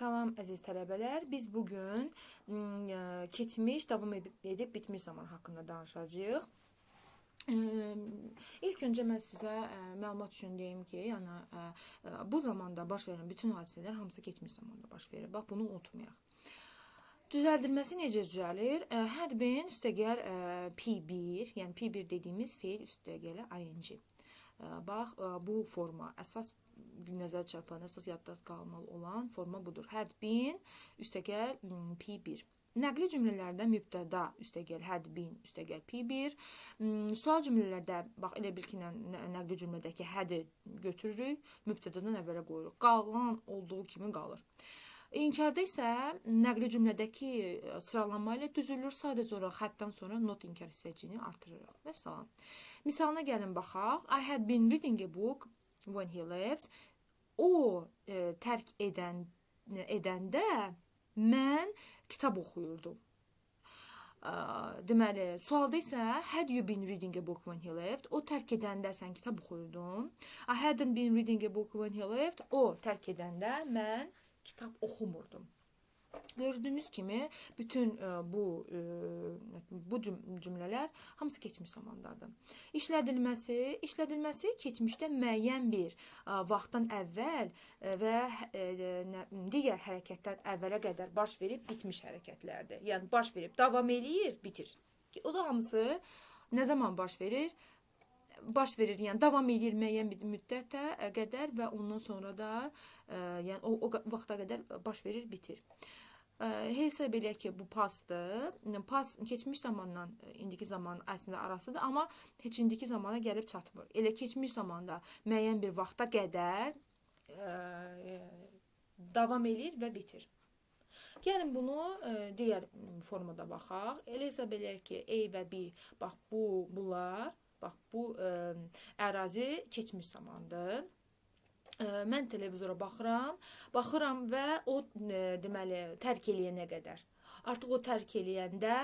Salam əziz tələbələr. Biz bu gün m, keçmiş, davam edib, bitmiş zaman haqqında danışacağıq. Ə, İlk öncə mən sizə ə, məlumat üçün deyim ki, yəni bu zamanda baş verən bütün hadisələr hamısı keçmiş zamanda baş verir. Bax bunu unutmayaq. Düzəldilməsi necə düzəlir? Been üstəgəl ə, P1, yəni P1 dediyimiz feil üstəgələ ing. Bax, bu forma əsas nəzər çarpan, əsas yadda qalmalı olan forma budur. Had been üstəgəl m, P1. Nəqli cümlələrdə mübtəda üstəgəl had been üstəgəl P1. M, Sual cümlələrdə bax elə bil ki, nə- nə- nəqli cümlədəki had-i götürürük, mübtədadan əvvələ qoyuruq. Qalan olduğu kimi qalır. İnkarda isə nəqli cümlədəki ə, sıralanma ilə düzülür. Sadəcə olaraq həddən sonra not inkar hissəciyini artırırıq. Məsələn, misalına gəlin baxaq. I had been reading a book when he left. O e, tərk edən edəndə mən kitab oxuyurdum. Ə, deməli, sualda isə had you been reading a book when he left? O tərk edəndə sən kitab oxuyurdun. I hadn't been reading a book when he left. O tərk edəndə mən kitab oxumurdum. Gördüyünüz kimi bütün ə, bu ə, bu cüm- cümlələr hamısı keçmiş zamandadır. İşlədilməsi, işlədilməsi keçmişdə müəyyən bir ə, vaxtdan əvvəl ə, və ə, nə- digər hərəkətdən əvvələ qədər baş verib bitmiş hərəkətlərdir. Yəni baş verib davam eləyir, bitir. O da hamısı nə zaman baş verir? Baş verir, yəni davam edir müəyyən bir müddətə qədər və ondan sonra da ə, yəni o, o vaxta qədər baş verir, bitir. Ə, Hesab eləyək ki, bu pasdır. Yəni, Pas keçmiş zamanla indiki zaman əslində arasıdır, amma heç indiki zamana gəlib çatmır. Elə keçmiş zamanda müəyyən bir vaxta qədər ə, davam eləyir və bitir. Gəlin bunu ə, digər formada baxaq. Elə hesab eləyək ki, A və B, bax bu bunlar, bax bu ə, ərazi keçmiş zamandır. Mən televizora baxıram, baxıram və o deməli tərk eləyənə qədər. Artıq o tərk eləyəndə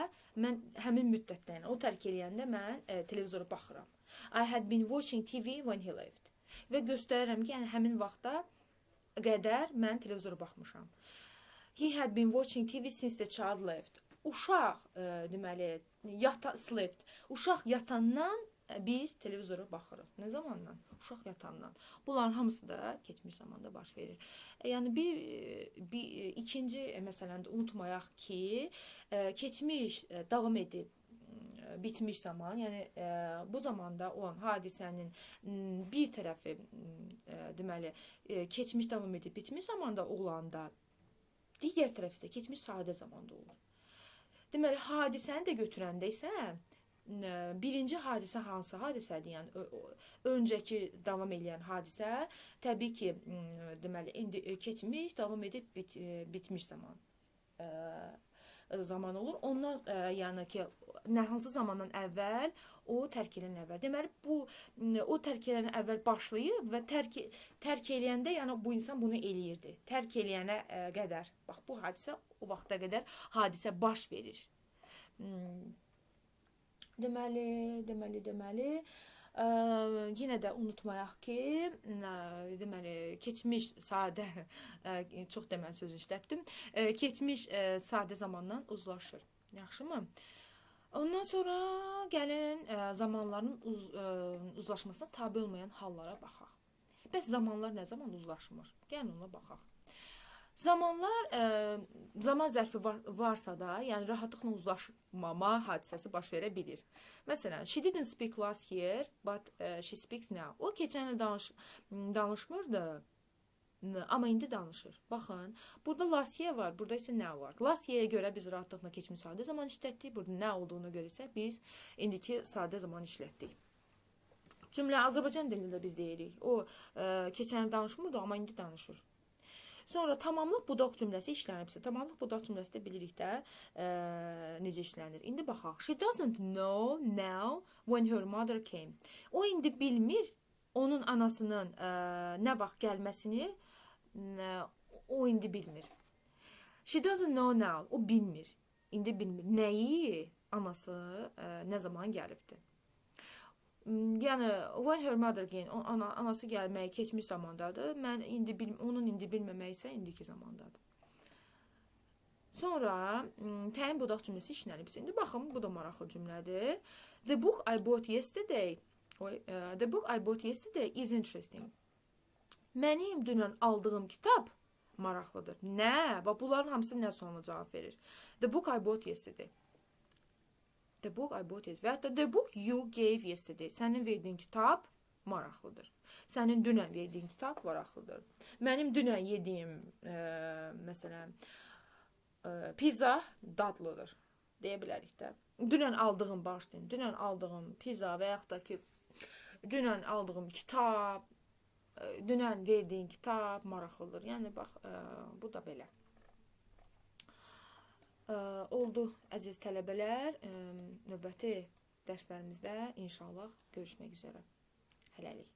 mən həmin müddətdə, yəni o tərk eləyəndə mən ə, televizora baxıram. I had been watching TV when he left. Və göstərirəm ki, yəni həmin vaxtda qədər mən televizora baxmışam. He had been watching TV since the child left. Uşaq, ə, deməli, yata slept. Uşaq yatandan biz televizora baxırıq. Nə zamandan? Uşaq yatandan. Bunların hamısı da keçmiş zamanda baş verir. E, Yəni bir e, bir e, ikinci e, məsələni də unutmayaq ki, e, keçmiş e, davam edib bitmiş zaman, yəni e, bu zamanda olan hadisənin bir tərəfi e, deməli e, keçmiş davam edib bitmiş zamanda olanda digər tərəf isə keçmiş sadə zamanda olur. Deməli, hadisəni də götürəndə isə birinci hadisə hansı hadisədir? Yəni öncəki davam edən hadisə təbii ki, deməli indi e, keçmiş, davam edib bit, e, bitmiş zaman ə, zaman olur. Ondan ə, yəni ki, nə hansı zamandan əvvəl o tərk edən əvvəl. Deməli bu o tərk edən əvvəl başlayıb və tərk tərk eləyəndə yəni bu insan bunu eləyirdi. Tərk eləyənə ə, qədər. Bax bu hadisə o vaxta qədər hadisə baş verir. Hmm. Deməli, deməli, deməli, ə, yenə də unutmayaq ki, ə, deməli, keçmiş sadə ə, çox deməli söz işlətdim. Ə, keçmiş ə, sadə zamandan uzlaşır. Yaxşımı? Ondan sonra gəlin ə, zamanların uz, ə, uzlaşmasına tabe olmayan hallara baxaq. Bəs zamanlar nə zaman uzlaşmır? Gəlin ona baxaq. Zamanlar ə, zaman zərfi var, varsa da, yəni rahatlıqla uzlaşmama hadisəsi baş verə bilər. Məsələn, she didn't speak last year, but ə, she speaks now. O keçən il danış danışmırdı, amma indi danışır. Baxın, burada last year var, burada isə now var. Last year-ə görə biz rahatlıqla keçmiş sadə zaman işlətdik, burada nə olduğuna görə isə biz indiki sadə zaman işlətdik. Cümlə Azərbaycan dilində biz deyirik. O ə, keçən il danışmırdı, amma indi danışır. Sonra tamamlıq budaq cümləsi işlənibsə, tamamlıq budaq cümləsi də bilirik də ə, necə işlənir. İndi baxaq. She doesn't know now when her mother came. O indi bilmir onun anasının ə, nə vaxt gəlməsini nə, o indi bilmir. She doesn't know now. O bilmir. İndi bilmir. Nəyi anası ə, nə zaman gəlibdi. Yəni when her mother came, o ana, anası gəlməyi keçmiş zamandadır. Mən indi bil, onun indi bilməməyi isə indiki zamandadır. Sonra təyin budaq cümləsi işlənib. İndi baxın, bu da maraqlı cümlədir. The book I bought yesterday. Oy, uh, the book I bought yesterday is interesting. Mənim dünən aldığım kitab maraqlıdır. Nə? Bax bunların hamısı nə sonuna cavab verir. The book I bought yesterday. The book I bought yesterday. Və hətta the book you gave yesterday. Sənin verdiyin kitab maraqlıdır. Sənin dünən verdiyin kitab maraqlıdır. Mənim dünən yediyim, e, məsələn, e, pizza dadlıdır deyə bilərik də. Dünən aldığım bağışlayın, dünən aldığım pizza və yaxud da ki dünən aldığım kitab, e, dünən verdiyin kitab maraqlıdır. Yəni bax, e, bu da belə. Oldu əziz tələbələr. Növbəti dərslərimizdə inşallah görüşmək üzrə. Hələlik.